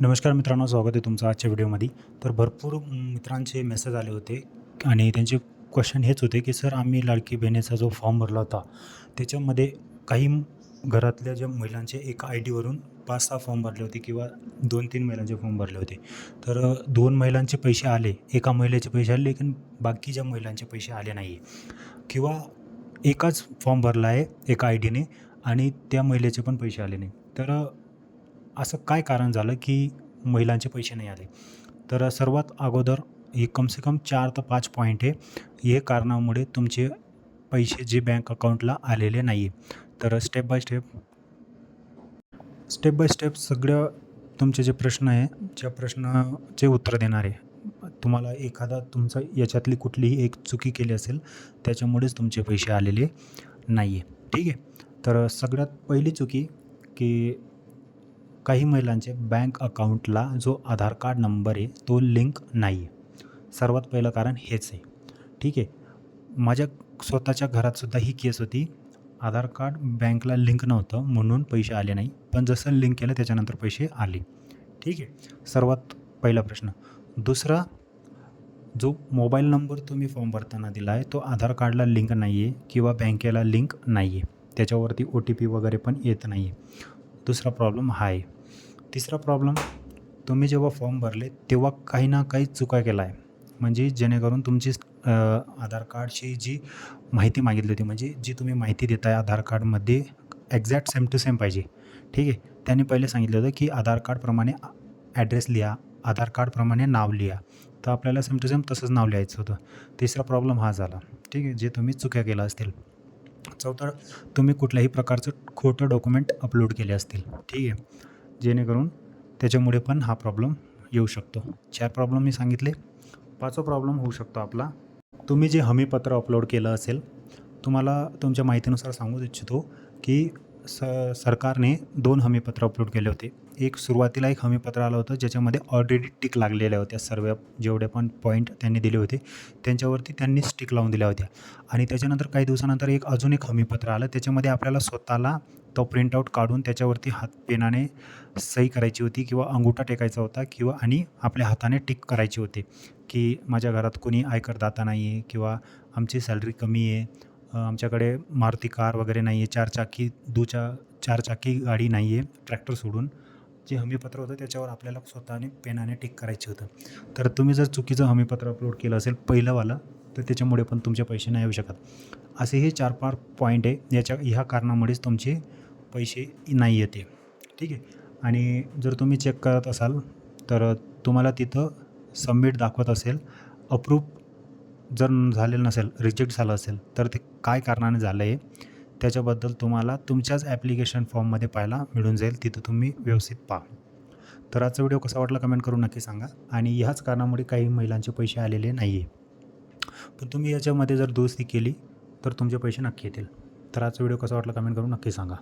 नमस्कार मित्रांनो स्वागत आहे तुमचं आजच्या व्हिडिओमध्ये. तर भरपूर मित्रांचे मेसेज आले होते आणि त्यांचे क्वेश्चन हेच होते की सर आम्ही लाडकी बहिणीचा जो फॉर्म भरला होता त्याच्यामध्ये काही घरातल्या ज्या महिलांचे एका आय डीवरून पाच सहा फॉर्म भरले होते किंवा दोन तीन महिलांचे फॉर्म भरले होते. तर दोन महिलांचे पैसे आले एका महिलेचे पैसे आले लेकिन बाकीच्या महिलांचे पैसे आले नाही किंवा एकाच फॉर्म भरला आहे एका आय डीने आणि त्या महिलेचे पण पैसे आले नाही. तर असं काय कारण झालं की महिलांचे पैसे नाही आले? तर सर्वात अगोदर हे कम से कम चार ते पाच पॉईंट आहे हे कारणामुळे तुमचे पैसे जे बँक अकाउंटला आलेले नाही आहे तर step by step step by step सगळं तुमचे जे प्रश्न आहे ज्या प्रश्नाचे उत्तर देणार. आहे तुम्हाला एखादा तुमचा याच्यातली कुठलीही एक चुकी केली असेल त्याच्यामुळेच तुमचे पैसे आलेले नाही आहे ठीक आहे? तर सगळ्यात पहिली चुकी की काही महिलांचे बँक अकाउंटला जो आधार कार्ड नंबर आहे तो लिंक नाही आहे. सर्वात पहिलं कारण हेच आहे. ठीक आहे? माझ्या स्वतःच्या घरातसुद्धा ही केस होती. आधार कार्ड बँकला लिंक नव्हतं म्हणून पैसे आले नाही. पण जसं लिंक केलं त्याच्यानंतर पैसे आले. ठीक आहे? सर्वात पहिला प्रश्न. दुसरा जो मोबाईल नंबर तुम्ही फॉर्म भरताना दिला आहे तो आधार कार्डला लिंक नाही आहे किंवा बँकेला लिंक नाही आहे त्याच्यावरती ओ टी पी वगैरे पण येत नाही आहे दुसरा प्रॉब्लेम हा आहे तिसरा प्रॉब्लेम तुम्ही जेव्हा फॉर्म भरले तेव्हा काही ना काही चुका केला आहे म्हणजे जेणेकरून तुमची आधार कार्डची जी माहिती मागितली होती म्हणजे जी तुम्ही माहिती देताय आधार कार्डमध्ये एक्झॅक्ट सेम टू सेम पाहिजे. ठीक आहे? त्यांनी पहिले सांगितलं होतं की आधार कार्डप्रमाणे ॲड्रेस लिहा आधार कार्डप्रमाणे नाव लिहा. तर आपल्याला सेम टू सेम तसंच नाव लिहायचं होतं. तिसरा प्रॉब्लेम हा झाला. ठीक आहे? जे तुम्ही चुक्या केला असतील. चौथा तुम्ही कुठल्याही प्रकारचं खोटं डॉक्युमेंट अपलोड केले असतील. ठीक आहे? जेणेकरून त्याच्यामुळे पण हा प्रॉब्लेम येऊ शकतो. चार प्रॉब्लेम मी सांगितले. पाचवा प्रॉब्लेम होऊ शकतो आपला. तुम्ही जे हमीपत्र अपलोड केलं असेल तुम्हाला तुमच्या माहितीनुसार सांगू इच्छितो की स सरकारने दोन हमीपत्र अपलोड केले होते. एक सुरुवातीला एक हमीपत्र आलं होतं ज्याच्यामध्ये ऑलरेडी टिक लागलेल्या होत्या. सर्व जेवढे पण पॉईंट त्यांनी दिले होते त्यांच्यावरती त्यांनी स्टिक लावून दिल्या होत्या. आणि त्याच्यानंतर काही दिवसानंतर एक अजून एक हमीपत्र आलं त्याच्यामध्ये आपल्याला स्वतःला तो प्रिंटआउट काढून त्याच्यावरती हात पेनाने सही करायची होती किंवा अंगुठा टेकायचा होता किंवा आणि आपल्या हाताने टिक करायची होती. की माझ्या घरात कोणी आयकरदाता नाही आहे किंवा आमची सॅलरी कमी आहे आमच्याकडे मारुती कार वगैरे नाही आहे. चारचाकी दुचा चारचाकी गाडी नाही आहे. ट्रॅक्टर सोडून जे हमीपत्र होतं त्याच्यावर आपल्याला स्वतःने पेनाने टिक करायचं होतं. तर तुम्ही जर चुकीचं हमीपत्र अपलोड केलं असेल पहिलंवालं तर त्याच्यामुळे पण तुमचे पैसे नाही येऊ शकत. असे हे चार पाच पॉईंट आहे. याच्या ह्या कारणामुळेच तुमचे पैसे नाही येते. ठीक आहे? आणि जर तुम्ही चेक करत असाल तर तुम्हाला तिथं सबमिट दाखवत असेल अप्रूव्ह जर झालेलं नसेल रिजेक्ट झालं असेल तर ते काय कारणाने झालं आहे त्याच्याबद्दल तुम्हाला तुमच्याच ॲप्लिकेशन फॉर्ममध्ये पाहायला मिळून जाईल. तिथं तुम्ही व्यवस्थित पहा. तर आजचा व्हिडिओ कसा वाटला कमेंट करून नक्की सांगा. आणि ह्याच कारणामुळे काही महिलांचे पैसे आलेले नाही आहे पण तुम्ही याच्यामध्ये जर दुरुस्ती केली तर तुमचे पैसे नक्की येतील. तर आजचा व्हिडिओ कसा वाटला कमेंट करून नक्की सांगा.